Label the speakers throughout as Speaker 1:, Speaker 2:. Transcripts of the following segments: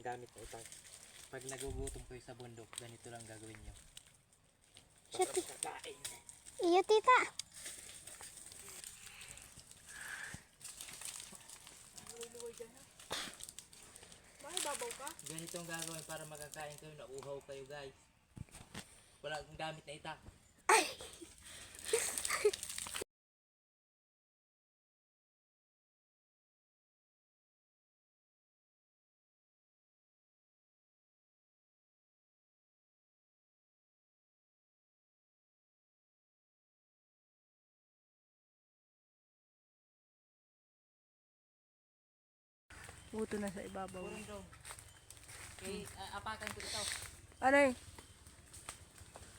Speaker 1: walang gamit na itak. Pag nagugutom kayo sa bundok, ganito lang gagawin nyo.
Speaker 2: Siya, iyo tita.
Speaker 1: Ganito ang gagawin para makakain kayo, nauhaw kayo guys. Walang gamit na itak.
Speaker 3: Buto na sa ibabaw.
Speaker 1: Purong daw. Okay, a- apakan ko ito.
Speaker 3: Alay.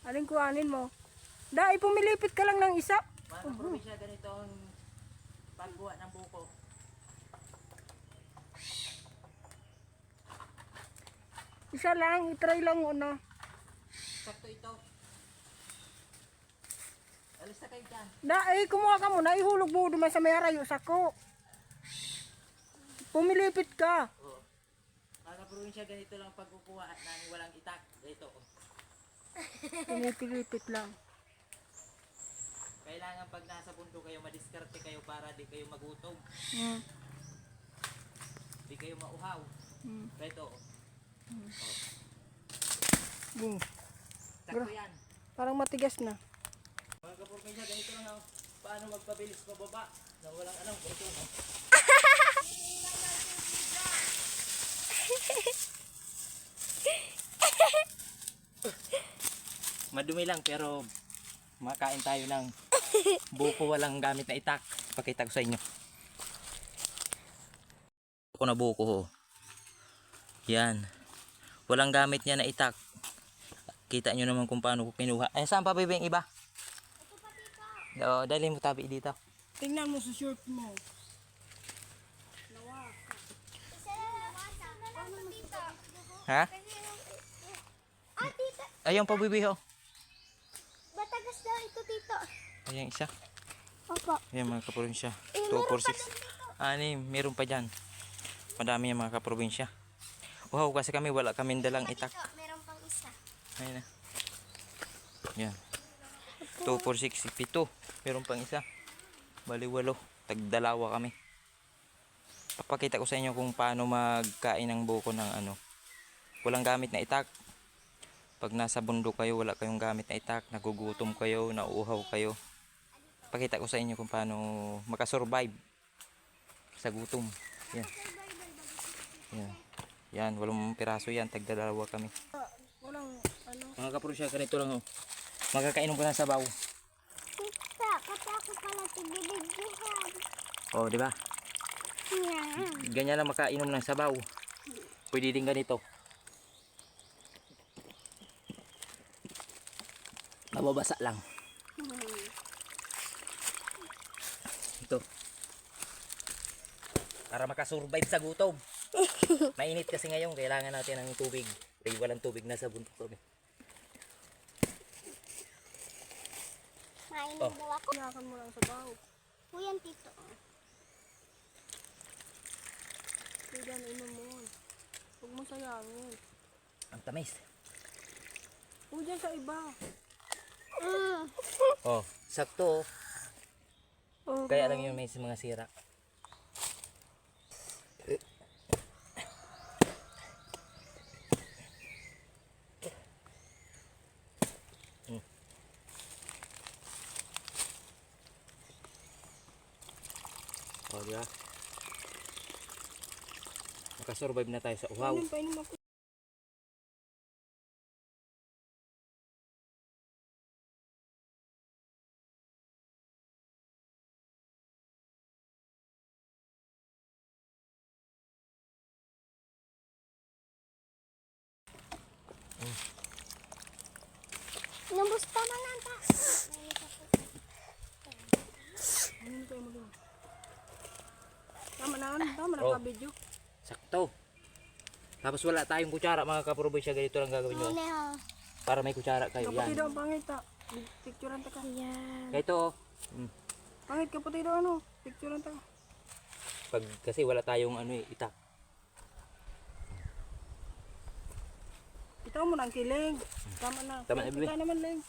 Speaker 3: Aling kuhanin mo. Dai, pumilipit ka lang ng isa.
Speaker 1: Mga probinsya, ganito ang pagbuwa ng buko.
Speaker 3: Isa lang, itry lang una.
Speaker 1: Sakto ito. Alis na kayo dyan.
Speaker 3: Dai, kumuha ka muna. Ihulog mo naman sa may arayo sako. Pumilipit ka.
Speaker 1: Oo. Mga probinsya, ganito lang pagkukuha ng walang itak. Ganito. oh.
Speaker 3: Pinipilipit lang.
Speaker 1: Kailangan pag nasa bundok kayo, madiskarte kayo para di kayo magutom.
Speaker 3: Hmm.
Speaker 1: Di kayo mauhaw.
Speaker 3: Hmm.
Speaker 1: Ganito. oh.
Speaker 3: Boom.
Speaker 1: Sakto yan.
Speaker 3: Parang matigas na.
Speaker 1: Mga kaprobinsya, ganito lang ang paano magpabilis pababa na walang alam. Ganito. oh. Madumi lang pero makain tayo ng buko walang gamit na itak. Pakita ko sa inyo. Buko na buko ho. Yan. Walang gamit niya na itak. Kita nyo naman kung paano ko kinuha. Eh, saan pa ba yung iba? Oo, dali mo tabi dito.
Speaker 3: Tingnan mo sa shirt mo.
Speaker 1: Ha?
Speaker 2: Ah, tita.
Speaker 1: Ayun, pabibiho.
Speaker 2: Batagas daw ito, tito.
Speaker 1: Ayan, isa.
Speaker 2: Opo.
Speaker 1: Ayan, mga kaprobinsya.
Speaker 2: Eh,
Speaker 1: 2,
Speaker 2: meron
Speaker 1: 4,
Speaker 2: pa
Speaker 1: 6. Ani, meron pa dyan. Madami yung mga kaprobinsya. Wow, kasi kami wala kaming dalang itak.
Speaker 2: Tito, meron pang isa.
Speaker 1: Ayun na. Yan. 2, 4, 6, 7. Meron pang isa. Bali, walo. Tagdalawa kami. Papakita ko sa inyo kung paano magkain ng buko ng ano. Walang gamit na itak. Pag nasa bundok kayo, wala kayong gamit na itak. Nagugutom kayo, nauuhaw kayo. Pakita ko sa inyo kung paano makasurvive sa gutom. Yan. Yan. Yan, walong piraso yan. Tagdalawa kami.
Speaker 3: Walang ano.
Speaker 1: Mga kaprusya, ganito lang oh. Magkakainom ka ng sabaw.
Speaker 2: Ako pala tigibigyan.
Speaker 1: Oh, di ba?
Speaker 2: Yan.
Speaker 1: Ganyan lang makainom ng sabaw. Pwede din ganito. Mababasa lang. Ito. Para makasurvive sa gutom. Mainit kasi ngayon, kailangan natin ng tubig. Eh, walang tubig na sa bundok kami.
Speaker 2: Mainom
Speaker 1: Oh.
Speaker 2: daw ako.
Speaker 3: Hinakan mo lang sa baho.
Speaker 2: Kuyan, tito.
Speaker 3: Tingnan, inom mo. Huwag mo sayangin.
Speaker 1: Ang tamis.
Speaker 3: Huwag dyan sa iba.
Speaker 2: Mm.
Speaker 1: Oh, sakto. oh. Kaya lang yun may mga sira. Hmm. Oh, di ba? Nakasurvive na tayo sa uhaw.
Speaker 2: Inubos pa man.
Speaker 3: Ano kayo mag Tama na, tama na
Speaker 1: Oh. Sakto. Tapos wala tayong kutsara mga kaprobinsya. Ganito lang gagawin nyo.
Speaker 2: Ha.
Speaker 1: Para may kutsara kayo.
Speaker 3: Kapatid
Speaker 1: Yan.
Speaker 3: ang pangita. Picturean ta ka.
Speaker 2: Yan.
Speaker 1: Ito. oh. Hmm.
Speaker 3: Pangit kapatid ano. Picturean ta ka.
Speaker 1: Pag kasi wala tayong ano eh, itak.
Speaker 3: Itaw mo na ang kiling. Tama na.
Speaker 1: Tama na,
Speaker 3: Ling.